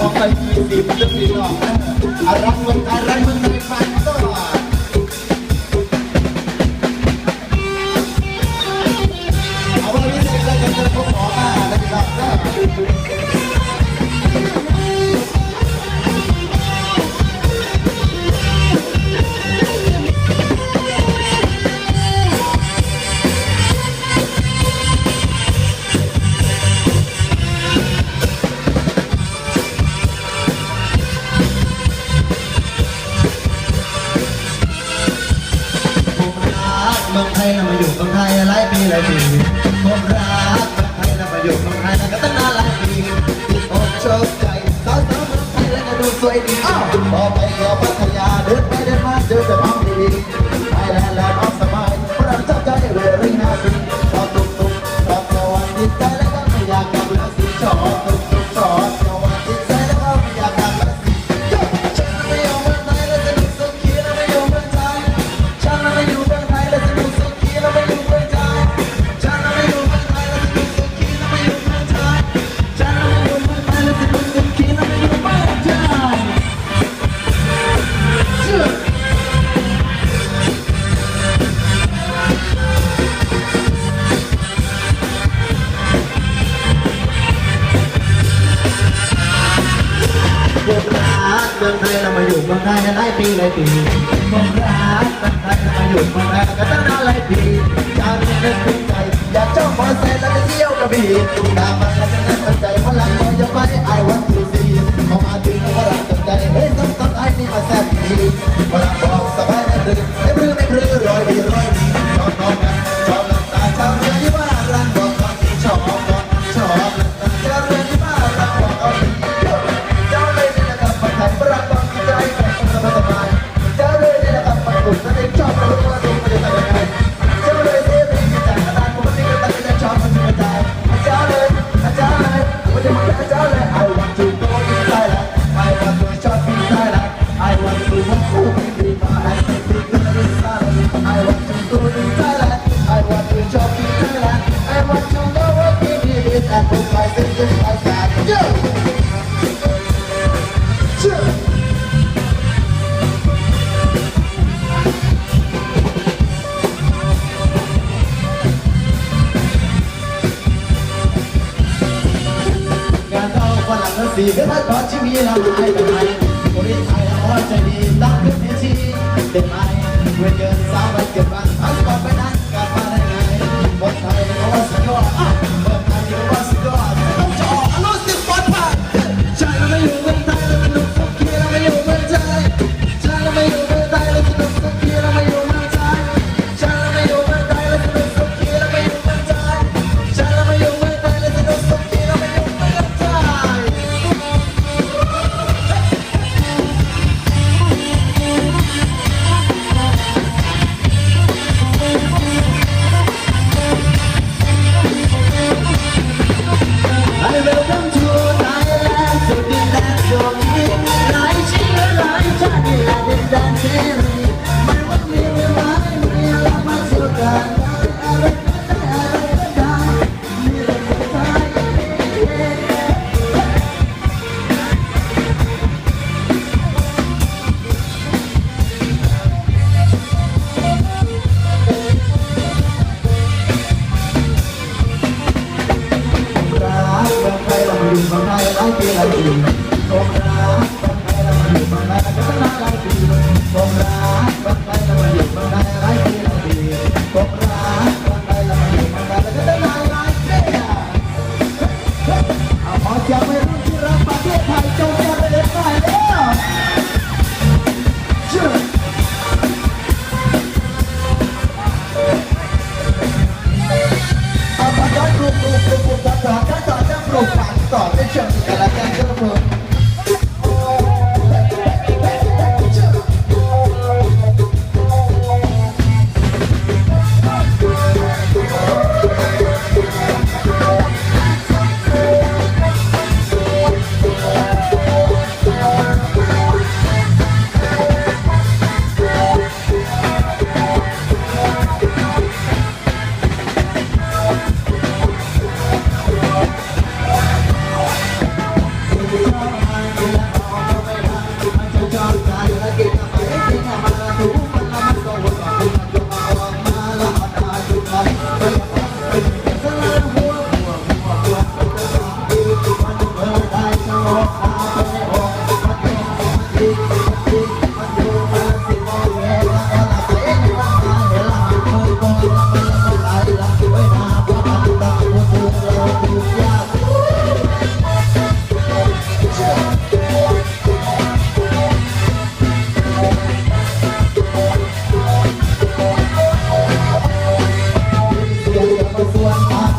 ออกไปยี่สิบจะมีหรอกอะไรมันอะไรมัน ดีผมรักไทยและประโยชน์ของไทยและก็ตั้งนานายปีที่ผมโชคใจสาวสาวเมืองไทยแล้วก็ดูสวยดีอ้าวพอไปก็พัทยาเดินไปเดินมาเจอแต่ความดีไทยแลนด์แลนด์ออฟสมายฝรั่งชอบใจเวรีนฮาปี้พอตุ๊กตุ๊กพอตะวันที่ มืเรามาอยู่เมืองไทยหลายปีหลายปีมผมรักคนไทยเรามาอยู่เมืองไทยกันตั้งนานหลายปีอยากมีเงินเป็ใจอยากเจ้ามอเตอร์ไซค์แล้วไปเที่ยวกระบี่ตามมาแล้วจะนั่งสนใจพลังเราจะไปไอวันทูซีพอมาถึงแล้วพลักสนใจเฮ้ยต้องต้องไอ้นี่มาแซ่บดีพลังบอกสบายแนะหรือไม่รื้อไม่เรื้อรอยดีรอยดี Step my hand quicker วนมา